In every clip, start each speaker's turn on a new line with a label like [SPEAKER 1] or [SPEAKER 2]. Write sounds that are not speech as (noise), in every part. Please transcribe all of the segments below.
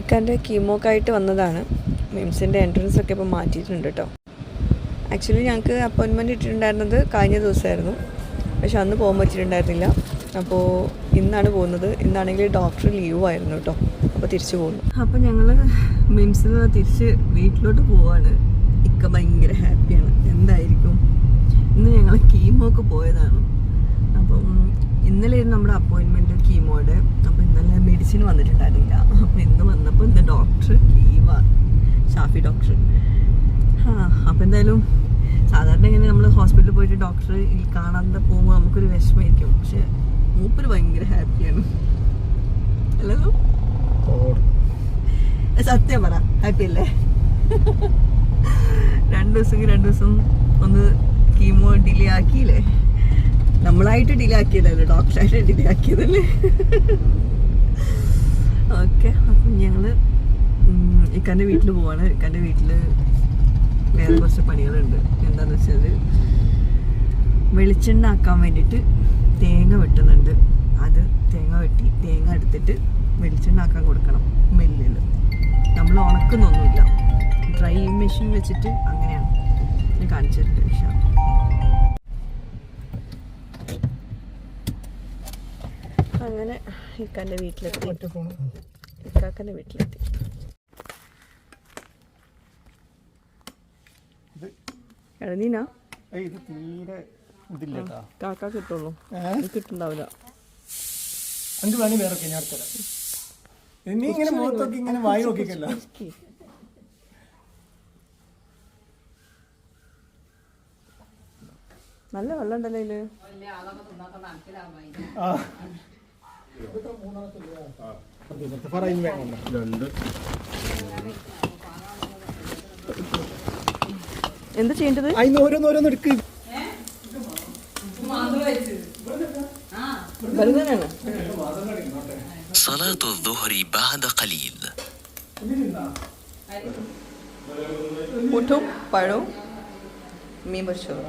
[SPEAKER 1] ഇക്കാന്റെ കീമോക്കായിട്ട് വന്നതാണ്. മിംസിന്റെ എൻട്രൻസ് ഒക്കെ ഇപ്പോൾ മാറ്റിയിട്ടുണ്ട് കേട്ടോ. ആക്ച്വലി ഞങ്ങൾക്ക് അപ്പോയിൻമെന്റ് ഇട്ടിട്ടുണ്ടായിരുന്നത് കഴിഞ്ഞ ദിവസമായിരുന്നു. പക്ഷെ അന്ന് പോകാൻ പറ്റിയിട്ടുണ്ടായിരുന്നില്ല. അപ്പോൾ ഇന്നാണ് പോകുന്നത്. ഇന്നാണെങ്കിൽ ഡോക്ടർ ലീവ് ആയിരുന്നു കേട്ടോ. അപ്പോൾ തിരിച്ചു പോകുന്നു. അപ്പോൾ ഞങ്ങൾ മിംസിൽ നിന്ന് തിരിച്ച് വീട്ടിലോട്ട് പോവാണ്. ഇക്ക ഭയങ്കര ഹാപ്പിയാണ് എന്തായിരിക്കും? ഇന്ന് ഞങ്ങൾ കീമോക്ക് പോയതാണ്. ഇന്നലെ ആയിരുന്നു നമ്മുടെ അപ്പോയിൻമെന്റ് കീമോയുടെ. അപ്പോൾ ഇന്നലെ മെഡിസിൻ വന്നിട്ടുണ്ടായിരുന്നില്ല. അപ്പോൾ ഇന്ന് വന്നപ്പോൾ ഇന്ന് ഡോക്ടർ ലീവാണ് ഷാഫി ഡോക്ടർ ആ അപ്പോൾ എന്തായാലും സാധാരണ ഇങ്ങനെ നമ്മൾ ഹോസ്പിറ്റലിൽ പോയിട്ട് ഡോക്ടർ കാണാതെ പോകുമ്പോൾ നമുക്കൊരു വിഷമമായിരിക്കും. പക്ഷെ മൂപ്പര് ഭയങ്കര ഹാപ്പിയാണ് അല്ലല്ലോ സത്യം പറ ഹാപ്പി അല്ലേ? (laughs) രണ്ട് ദിവസം രണ്ട് ദിവസം ഒന്ന് കീമോ ഡിലേ ആക്കിയില്ലേ? നമ്മളായിട്ട് ഡിലേ ആക്കിയതല്ലേ? ഡോക്ടറായിട്ട് ഡിലേ ആക്കിയതല്ലേ? ഓക്കെ അപ്പം ഞങ്ങൾ ഇക്കാന്റെ വീട്ടിൽ പോവാണ്. ഇക്കാന്റെ വീട്ടിൽ വേറെ കുറച്ച് പണികളുണ്ട്. എന്താണെന്ന് വെച്ചാൽ വെളിച്ചെണ്ണ ആക്കാൻ വേണ്ടിയിട്ട് തേങ്ങ വെട്ടുന്നുണ്ട്. അത് തേങ്ങ വെട്ടി തേങ്ങ എടുത്തിട്ട് വെളിച്ചെണ്ണ ആക്കാൻ കൊടുക്കണം മില്ലിൽ നമ്മൾ ഉണക്കുന്നൊന്നുമില്ല. ഡ്രൈ മെഷീൻ വെച്ചിട്ട് അങ്ങനെയാണ്. കാണിച്ചിട്ടുണ്ട് വിഷ അങ്ങനെ ഇക്കാന്റെ വീട്ടിലെത്തി. ഇക്കാക്കന്റെ വീട്ടിലെത്തി.
[SPEAKER 2] ഏയ് ഇത് തീരെ ഇതില്ല
[SPEAKER 1] കാക്ക കിട്ടുള്ളൂ. കിട്ടുണ്ടാവില്ല
[SPEAKER 2] അഞ്ച് പണി വേറെ ഞാൻ അടുത്തരാം നീ ഇങ്ങനെ മുഖത്തൊക്കെ ഇങ്ങനെ വായി നോക്കിക്കല്ല
[SPEAKER 1] നല്ല വെള്ളം ഉണ്ടല്ലോ ഇതിൽ
[SPEAKER 2] ആ പറയുന്നു വേണം രണ്ട്
[SPEAKER 1] എന്ത് ചെയ്യേണ്ടത്
[SPEAKER 2] അതിന് ഓരോന്ന് ഓരോന്ന് എടുക്ക്
[SPEAKER 1] വെറുതെയാണ്
[SPEAKER 3] صلاة الظهر بعد قليل
[SPEAKER 1] പുട്ടും പഴവും മീൻ പൊരിച്ചതും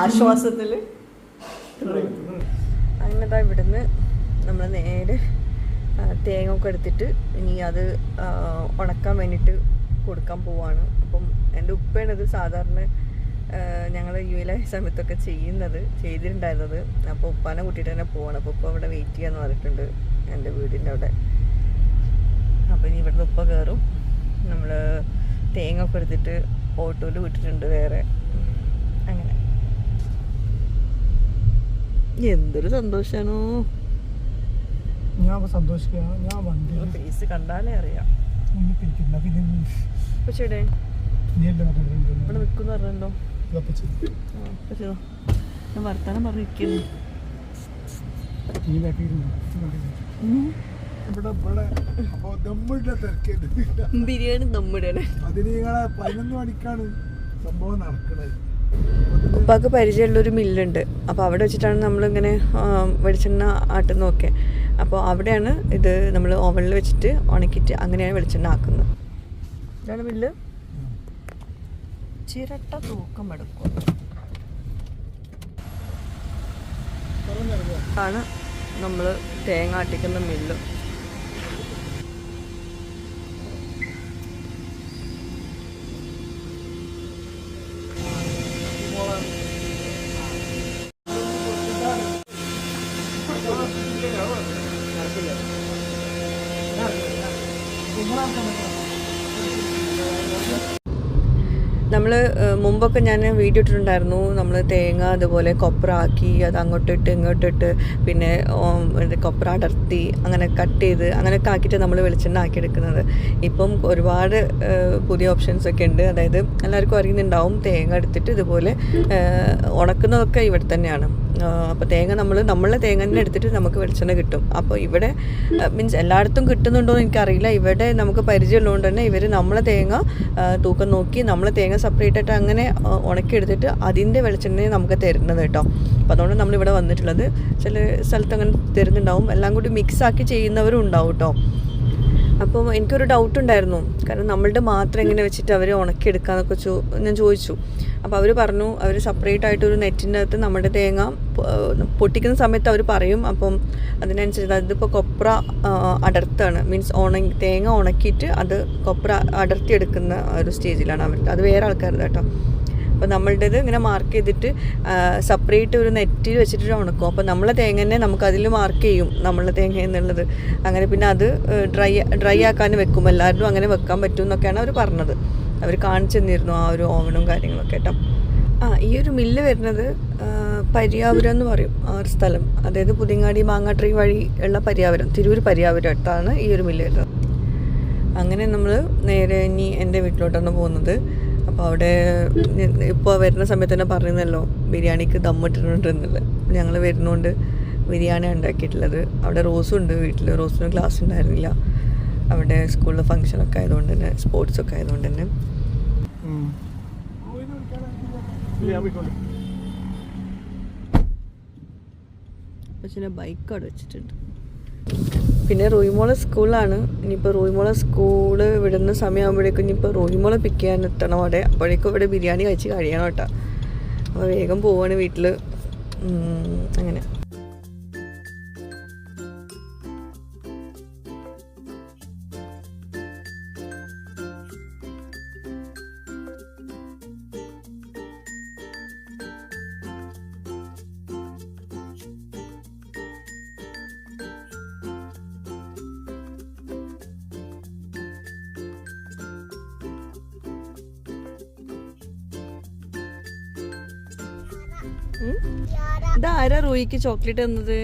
[SPEAKER 1] ആശ്വാസത്തിൽ. അങ്ങനത്തെ ഇവിടുന്ന് നമ്മൾ നേരെ തേങ്ങ ഒക്കെ എടുത്തിട്ട് ഇനി അത് ഉണക്കാൻ വേണ്ടിയിട്ട് കൊടുക്കാൻ പോവാണ്. അപ്പം എന്റെ ഉപ്പയാണ് ഇത് സാധാരണ ഞങ്ങൾ യു എയിലായ സമയത്തൊക്കെ ചെയ്യുന്നത് ചെയ്തിട്ടുണ്ടായിരുന്നത്. അപ്പോൾ ഉപ്പാനെ കൂട്ടിയിട്ട് തന്നെ പോവാണ്. അപ്പോൾ ഉപ്പ അവിടെ വെയിറ്റ് ചെയ്യാന്ന് പറഞ്ഞിട്ടുണ്ട് എന്റെ വീടിന്റെ അവിടെ. അപ്പോൾ ഇനി ഇവിടുന്ന് ഉപ്പ കയറും നമ്മൾ തേങ്ങ ഒക്കെ എടുത്തിട്ട് ഓട്ടോയിൽ വിട്ടിട്ടുണ്ട് വേറെ. അങ്ങനെ. എന്തൊരു സന്തോഷാണോ.
[SPEAKER 2] ഞാൻ വണ്ടി
[SPEAKER 1] ഫേസ് കണ്ടാലേ അറിയാം. പക്ഷേ ഇവിടെ നിൽക്കുന്നു പറഞ്ഞല്ലോ. പക്ഷേ ഞാൻ വർത്താനം പറഞ്ഞിരിക്കുന്നു ബിരിയാണി നമ്മുടെ
[SPEAKER 2] അതിന് നിങ്ങളെ പതിനൊന്ന് മണിക്കാണ് സംഭവം നടക്കണത്.
[SPEAKER 1] ഉപ്പാക്ക് പരിചയമുള്ളൊരു മില്ലുണ്ട്. അപ്പോൾ അവിടെ വെച്ചിട്ടാണ് നമ്മളിങ്ങനെ വെളിച്ചെണ്ണ ആട്ടുന്നതൊക്കെ അപ്പോൾ അവിടെയാണ് ഇത് നമ്മൾ ഓവനിൽ വെച്ചിട്ട് ഉണക്കിയിട്ട് അങ്ങനെയാണ് വെളിച്ചെണ്ണ ആക്കുന്നത്. ഇതാണ് മില്ല്. ചിരട്ട തൂക്കം എടുക്കും ആണ് നമ്മൾ തേങ്ങ ആട്ടിക്കുന്ന മില്ല്. നമ്മൾ മുമ്പൊക്കെ ഞാൻ വീഡിയോ ഇട്ടിട്ടുണ്ടായിരുന്നു. നമ്മൾ തേങ്ങ അതുപോലെ കൊപ്ര ആക്കി അത് അങ്ങോട്ടിട്ട് ഇങ്ങോട്ടിട്ട് പിന്നെ കൊപ്ര അടർത്തി അങ്ങനെ കട്ട് ചെയ്ത് അങ്ങനെയൊക്കെ ആക്കിയിട്ട് നമ്മൾ വെളിച്ചെണ്ണ ആക്കിയെടുക്കുന്നത്. ഇപ്പം ഒരുപാട് പുതിയ ഓപ്ഷൻസ് ഒക്കെ ഉണ്ട്. അതായത് എല്ലാവർക്കും അറിയുന്നുണ്ടാവും തേങ്ങ എടുത്തിട്ട് ഇതുപോലെ ഉണക്കുന്നതൊക്കെ ഇവിടെ തന്നെയാണ്. അപ്പോൾ തേങ്ങ നമ്മൾ നമ്മളെ തേങ്ങ തന്നെ എടുത്തിട്ട് നമുക്ക് വെളിച്ചെണ്ണ കിട്ടും. അപ്പോൾ ഇവിടെ മീൻസ് എല്ലായിടത്തും കിട്ടുന്നുണ്ടോ എന്ന് എനിക്കറിയില്ല. ഇവിടെ നമുക്ക് പരിചയമുള്ളതുകൊണ്ട് തന്നെ ഇവർ നമ്മളെ തേങ്ങ തൂക്കം നോക്കി നമ്മളെ തേങ്ങ സെപ്പറേറ്റ് ആയിട്ട് അങ്ങനെ ഉണക്കിയെടുത്തിട്ട് അതിന്റെ വെളിച്ചെണ്ണയെ നമുക്ക് തരുന്നത് കേട്ടോ. അപ്പോൾ അതുകൊണ്ട് നമ്മളിവിടെ വന്നിട്ടുള്ളത്. ചില സ്ഥലത്ത് അങ്ങനെ തരുന്നുണ്ടാവും. എല്ലാം കൂടി മിക്സ് ആക്കി ചെയ്യുന്നവരും ഉണ്ടാവും കേട്ടോ. അപ്പോൾ എനിക്കൊരു ഡൗട്ട് ഉണ്ടായിരുന്നു. കാരണം നമ്മളുടെ മാത്രം എങ്ങനെ വെച്ചിട്ട് അവർ ഉണക്കിയെടുക്കാന്നൊക്കെ ചോ ഞാൻ ചോദിച്ചു. അപ്പോൾ അവർ പറഞ്ഞു അവർ സെപ്പറേറ്റ് ആയിട്ട് ഒരു നെറ്റിന്റെ അകത്ത് നമ്മുടെ തേങ്ങ പൊട്ടിക്കുന്ന സമയത്ത് അവർ പറയും അപ്പം അതിനനുസരിച്ച് അതിപ്പോൾ കൊപ്ര അടർത്താണ്. മീൻസ് ഉണങ്ങി തേങ്ങ ഉണക്കിയിട്ട് അത് കൊപ്ര അടർത്തിയെടുക്കുന്ന ഒരു സ്റ്റേജിലാണ് അവർ അത് വേറെ ആൾക്കാരുടെ കേട്ടോ. അപ്പോൾ നമ്മളുടേത് ഇങ്ങനെ മാർക്ക് ചെയ്തിട്ട് സെപ്പറേറ്റ് ഒരു നെറ്റിൽ വെച്ചിട്ട് ഉണക്കും. അപ്പോൾ നമ്മളെ തേങ്ങ തന്നെ നമുക്ക് അതിൽ മാർക്ക് ചെയ്യും നമ്മളെ തേങ്ങ എന്നുള്ളത്. അങ്ങനെ പിന്നെ അത് ഡ്രൈ ഡ്രൈ ആക്കാൻ വെക്കും. എല്ലാവരും അങ്ങനെ വെക്കാൻ പറ്റും എന്നൊക്കെയാണ് അവർ പറഞ്ഞത്. അവർ കാണിച്ചു തന്നിരുന്നു ആ ഒരു ഓവനും കാര്യങ്ങളൊക്കെ കേട്ടോ. ആ ഈ ഒരു മില്ല് വരുന്നത് പരിയാപുരം എന്ന് പറയും ആ ഒരു സ്ഥലം. അതായത് പുതിയങ്ങാടി മാങ്ങാട്രി വഴി ഉള്ള പരിയാപുരം തിരൂർ പരിയാപുരം അടുത്താണ് ഈ ഒരു മില്ല് വരുന്നത്. അങ്ങനെ നമ്മൾ നേരെ ഇനി എന്റെ വീട്ടിലോട്ടാണ് പോകുന്നത്. അപ്പോൾ അവിടെ ഇപ്പോൾ വരുന്ന സമയത്ത് തന്നെ പറയുന്നല്ലോ ബിരിയാണിക്ക് ദമ്മിട്ടിട്ടുണ്ട് എന്നുള്ളത് ഞങ്ങൾ വരുന്നതുകൊണ്ട് ബിരിയാണി ഉണ്ടാക്കിയിട്ടുള്ളത്. അവിടെ റോസും ഉണ്ട് വീട്ടിൽ റോസിന് ക്ലാസ് ഉണ്ടായിരുന്നില്ല. അവിടെ സ്കൂളിൽ ഫങ്ഷനൊക്കെ ആയതുകൊണ്ട് തന്നെ സ്പോർട്സൊക്കെ ആയതുകൊണ്ട് തന്നെ. പക്ഷേ ബൈക്ക് അവിടെ വെച്ചിട്ടുണ്ട്. പിന്നെ റോയിമോളെ സ്കൂളാണ് ഇനിയിപ്പോൾ റോയിമോളെ സ്കൂൾ വിടുന്ന സമയമാകുമ്പോഴേക്കും ഇനിയിപ്പോൾ റോയിമോളെ പിക്ക് ചെയ്യാൻ എത്തണം അവിടെ. അപ്പോഴേക്കും ഇവിടെ ബിരിയാണി കഴിച്ച് കഴിയണം കേട്ടോ. അപ്പോൾ വേഗം പോവാണ് വീട്ടിൽ അങ്ങനെ. ഇതാരാ റോയിക്ക് ചോക്ലേറ്റ് തന്നത്?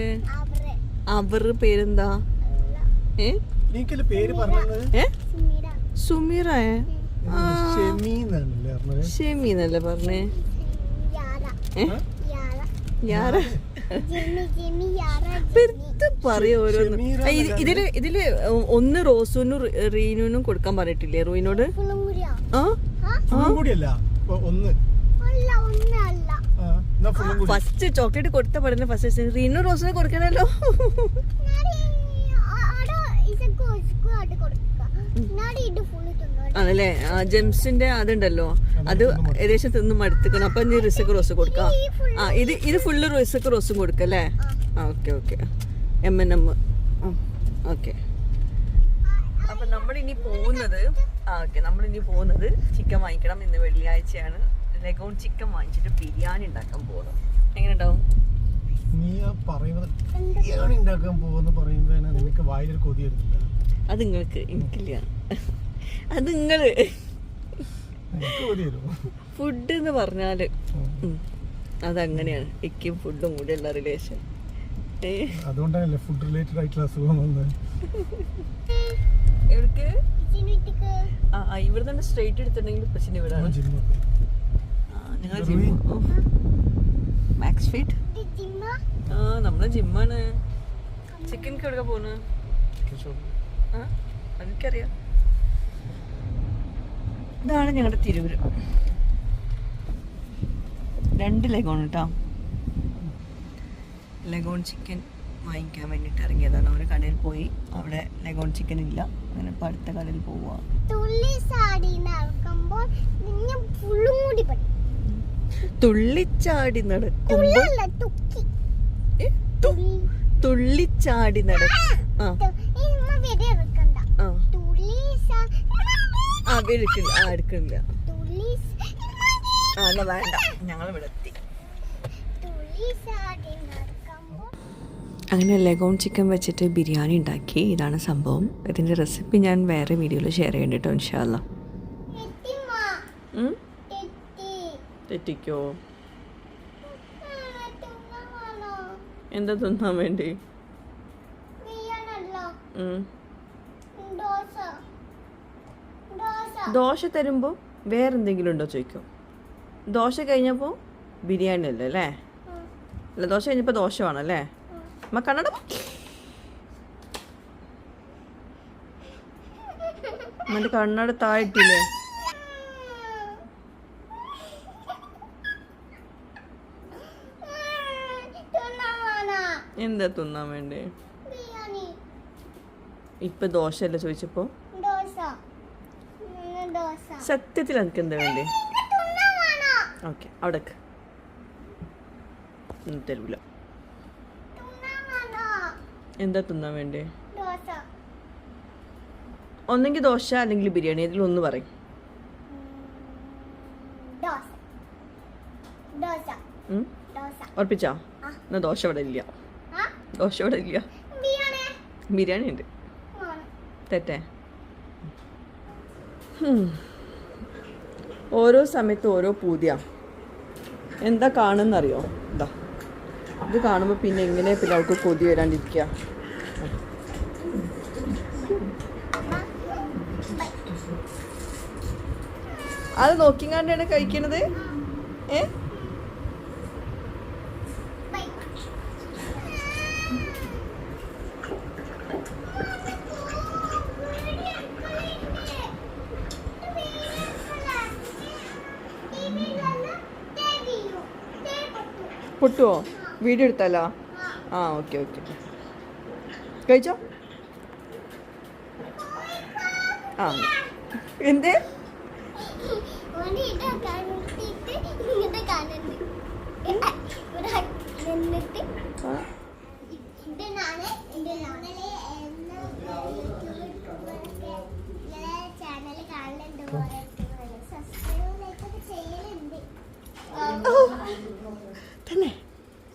[SPEAKER 1] അവർ പേരെന്താ? ഏ? സുമീറ?
[SPEAKER 2] ഷെമി
[SPEAKER 1] എന്നല്ലേ പറഞ്ഞേ? പറയും ഓരോന്ന്? ഇതിൽ ഇതിൽ ഒന്ന് റോസുനും റീനുനും കൊടുക്കാൻ പറഞ്ഞിട്ടില്ലേ? റോയിനോട്? ആ?
[SPEAKER 2] ഒന്ന് ആ, എന്നാ ഫുള്ളും കൂടി
[SPEAKER 1] ഫസ്റ്റ് ചോക്ലേറ്റ് കൊടുത്ത പഠനം ഫസ്റ്റ് റീനു റോസിന് കൊടുക്കണല്ലോ. ആണല്ലേ? ജെംസിന്റെ അതുണ്ടല്ലോ. അത് ഏകദേശം തിന്ന് മടുത്തിക്കണം. അപ്പൊ നീ റിസക്ക് റോസ് കൊടുക്കാം. ആ ഇത് ഇത് ഫുള്ള് റിസക്ക് റോസും കൊടുക്കല്ലേ ആ. Okay okay. M N M okay. അപ്പൊ നമ്മളിനി ഇനി പോകുന്നത് ആ ഓക്കെ നമ്മളിനി ഇനി പോകുന്നത് ചിക്കൻ വാങ്ങിക്കണം ഇന്ന് വെള്ളിയാഴ്ചയാണ്. ലഗോൺ ചിക്കൻ വാങ്ങിച്ചിട്ട് ബിരിയാണി ഉണ്ടാക്കാൻ പോകുന്നു എങ്ങനെ ഉണ്ടാവും
[SPEAKER 2] നീ ആ പറയുന്നത് ബിരിയാണി ഉണ്ടാക്കാൻ പോകുന്ന പറയുമ്പോ നിനക്ക് വായിലൊരു കൊതി വരുന്നില്ല.
[SPEAKER 1] അത് നിങ്ങൾക്ക് എനിക്കില്ല. അത് നിങ്ങൾ.
[SPEAKER 2] എനിക്ക് കൊതി
[SPEAKER 1] ഫുഡ് എന്ന് പറഞ്ഞാൽ. ഉം, അതങ്ങനെയാണ്. ഇക്കും ഫുഡും കൂടിയുള്ള റിലേഷൻ
[SPEAKER 2] അതുകൊണ്ടാണല്ലേ ഫുഡ് റിലേറ്റഡ് ആയിട്ടുള്ള അസുഖം വന്നത്
[SPEAKER 1] ഇവർക്ക് ആ ആ, ഇവിടെ തന്നെ സ്ട്രെയിറ്റ് എടുത്തിട്ടുണ്ടെങ്കിൽ
[SPEAKER 2] പ്രശ്നം
[SPEAKER 1] ആ നിങ്ങൾ മാക്സ് ഫിറ്റ് ആ? നമ്മളെ ജിമ്മാണ് ചിക്കൻക്ക് എവിടെ പോണ്? ആ അതെനിക്കറിയാം. ഇതാണ് ഞങ്ങളുടെ തിരൂര്. രണ്ട് ലഗോൺ കേട്ടോ ലഗോൺ ചിക്കൻ വാങ്ങിക്കാൻ വേണ്ടിയിട്ട് ഇറങ്ങിയതാണ്. ഒരു കടയിൽ പോയി. അവിടെ ലഗോൺ ചിക്കൻ ഇല്ല. അങ്ങനെ അടുത്ത കടയിൽ പോവുക
[SPEAKER 4] തുള്ളി സാടി നടക്കുമ്പോൾ ഫുള്ളും കൂടി
[SPEAKER 1] തുള്ളിച്ചാടി നടക്കുമ്പോൾ തുള്ളിച്ചാടി നടക്കും ആ ആ. എടുക്കില്ല വേണ്ട. ഞങ്ങൾ
[SPEAKER 4] വിളത്തി
[SPEAKER 1] അങ്ങനെ ലെഗോൺ ചിക്കൻ വെച്ചിട്ട് ബിരിയാണി ഉണ്ടാക്കി. ഇതാണ് സംഭവം. ഇതിന്റെ റെസിപ്പി ഞാൻ വേറെ വീഡിയോയിൽ ഷെയർ ചെയ്യണ്ടിട്ടോ ഇൻഷാല്ല തെറ്റിക്കോ? എന്താ തിന്നാൻ വേണ്ടി.
[SPEAKER 4] ദോശ.
[SPEAKER 1] തരുമ്പോ തരുമ്പോൾ വേറെന്തെങ്കിലും ഉണ്ടോ ചോദിക്കും. ദോശ കഴിഞ്ഞപ്പോ ബിരിയാണി അല്ലേ? അല്ലേ? അല്ല ദോശ കഴിഞ്ഞപ്പോ ദോശ വേണമല്ലേ അമ്മ കണ്ണട (laughs) അമ്മന്റെ കണ്ണട താഴ്ത്തില്ലേ എന്താ തിന്നാൻ വേണ്ടേ? ഇപ്പൊ ദോശയല്ലേ ചോദിച്ചപ്പോൾ
[SPEAKER 4] ദോശ. അല്ല ദോശ.
[SPEAKER 1] സത്യത്തിൽ എനിക്ക് എന്താ വേണ്ടേ? ഓക്കെ അവിടെ തരൂല? എന്താ തിന്നാൻ വേണ്ടേ?
[SPEAKER 4] ദോശ.
[SPEAKER 1] ഒന്നെങ്കിൽ ദോശ അല്ലെങ്കിൽ ബിരിയാണി പറയും.
[SPEAKER 4] ദോശ.
[SPEAKER 1] ഉം?
[SPEAKER 4] ദോശ.
[SPEAKER 1] ഉറപ്പിച്ചാ. എന്നാ ദോശ ഇവിടെ ഇല്ല. ദോശ ഇവിടെ ഇല്ല
[SPEAKER 4] ബിരിയാണി
[SPEAKER 1] ഉണ്ട്. തെറ്റേ? ഓരോ സമയത്ത് ഓരോ പൂതിയ. എന്താ കാണുന്നറിയോ? ഇതാ ഇത് കാണുമ്പോൾ പിന്നെ എങ്ങനെ പിന്നെ അവൾക്ക് കൊതി വരാണ്ടിരിക്കുക അത് നോക്കിങ്ങാണ്ടാണ് കഴിക്കണത്? ഏ? പൊട്ടുവോ വീഡിയോ എടുത്താലോ ആ ഓക്കെ ഓക്കെ. കഴിച്ചോ? ആ എന്തേ? തന്നെ.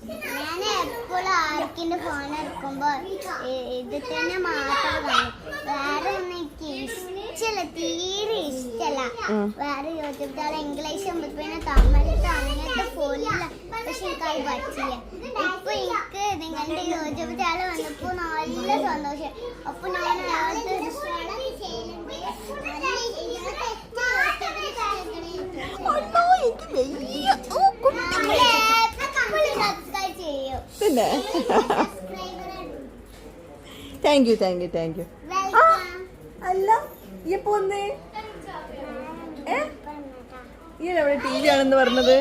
[SPEAKER 4] ഞാൻ എപ്പോഴും ആർക്കിന്റെ ഫോൺ എടുക്കുമ്പോ ഇ- ഇത് തന്നെ മാത്രം കാണും. വേറെ ഒന്നും എനിക്ക് ഇഷ്ടല്ല തീരെ ഇഷ്ടല്ല.
[SPEAKER 1] ഉം.
[SPEAKER 4] വേറെ യൂട്യൂബ് ചാനൽ ഇംഗ്ലീഷ് പിന്നെ തമിഴ് അങ്ങനത്തെ ഫോണില്ല പക്ഷെ എനിക്ക് അത് പറ്റില്ല. ഇപ്പൊ എനിക്ക് നിങ്ങളുടെ യൂട്യൂബ് ചാനൽ വന്നപ്പോ നല്ല സന്തോഷം. അപ്പൊ ഞാൻ അത് സബ്സ്ക്രൈബ് ചെയ്യും
[SPEAKER 1] തന്നെ thank you thank you thank
[SPEAKER 4] you
[SPEAKER 1] അല്ല ഈ പോന്നേ. ഏ? ഈ എവിടെ ടി വി ആണെന്ന് പറഞ്ഞത്?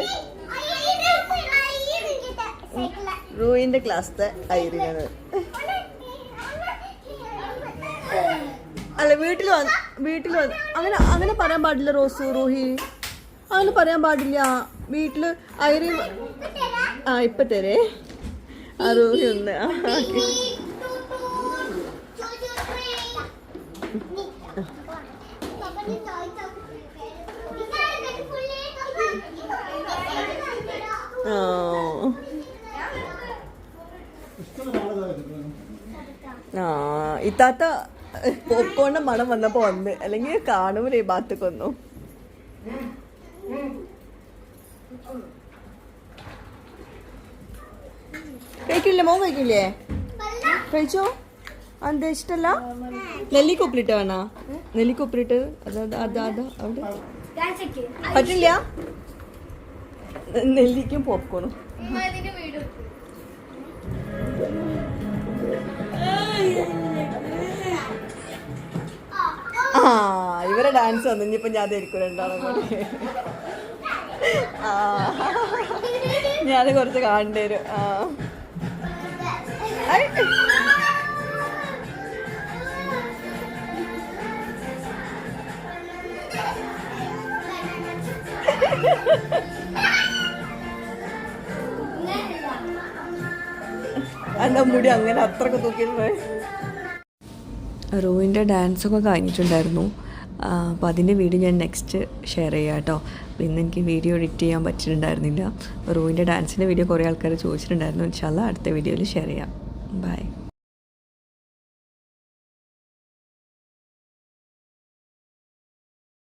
[SPEAKER 1] റൂയിന്റെ ക്ലാസ്സിലെ ഐറിനാണ് അല്ല വീട്ടിൽ വന്ന് വീട്ടിൽ വന്ന്. അങ്ങനെ അങ്ങനെ പറയാൻ പാടില്ല റോസു റൂഹി. അങ്ങനെ പറയാൻ പാടില്ല. വീട്ടിൽ ഐറി ആ ഇപ്പൊ തരേ. ആ റൂഹി ഒന്ന് ആ, ഇത്താത്ത പോപ്കോണിന്റെ മണം വന്നപ്പോ വന്ന്. അല്ലെങ്കിൽ കാണൂലേ ഈ ഭാഗത്തേക്കൊന്നും കഴിക്കില്ലേ? മോൻ കഴിക്കില്ലേ? കഴിച്ചോ? അത് ഇഷ്ടല്ല? നെല്ലിക്കൊപ്പിലിട്ട് വേണോ? നെല്ലിക്കൊപ്പിലിട്ട് അതാ അതാ അതാ അവിടെ. പറ്റില്ല? നെല്ലിക്കും പോപ്കോണും. ആ ഇവരെ ഡാൻസ് വന്നു. ഇനിയിപ്പോ ഞാൻ ധരിക്കുന്നുണ്ടാവും രണ്ടാളും ഞാൻ കുറച്ച് കാണേണ്ടി വരും. ആ. എന്റെ മുടി അങ്ങനെ അത്രയ്ക്ക് തൂക്കിയിട്ടുണ്ട് റോയിന്റെ ഡാൻസൊക്കെ കഴിഞ്ഞിട്ടുണ്ടായിരുന്നു. അപ്പോൾ അതിന്റെ വീഡിയോ ഞാൻ നെക്സ്റ്റ് ഷെയർ ചെയ്യാം കേട്ടോ. അപ്പോൾ ഇന്ന് എനിക്ക് വീഡിയോ എഡിറ്റ് ചെയ്യാൻ പറ്റിയിട്ടുണ്ടായിരുന്നില്ല. റോയിന്റെ ഡാൻസിന്റെ വീഡിയോ കുറേ ആൾക്കാർ ചോദിച്ചിട്ടുണ്ടായിരുന്നു. ഇൻഷാല്ല അടുത്ത വീഡിയോയിൽ ഷെയർ ചെയ്യാം. Bye.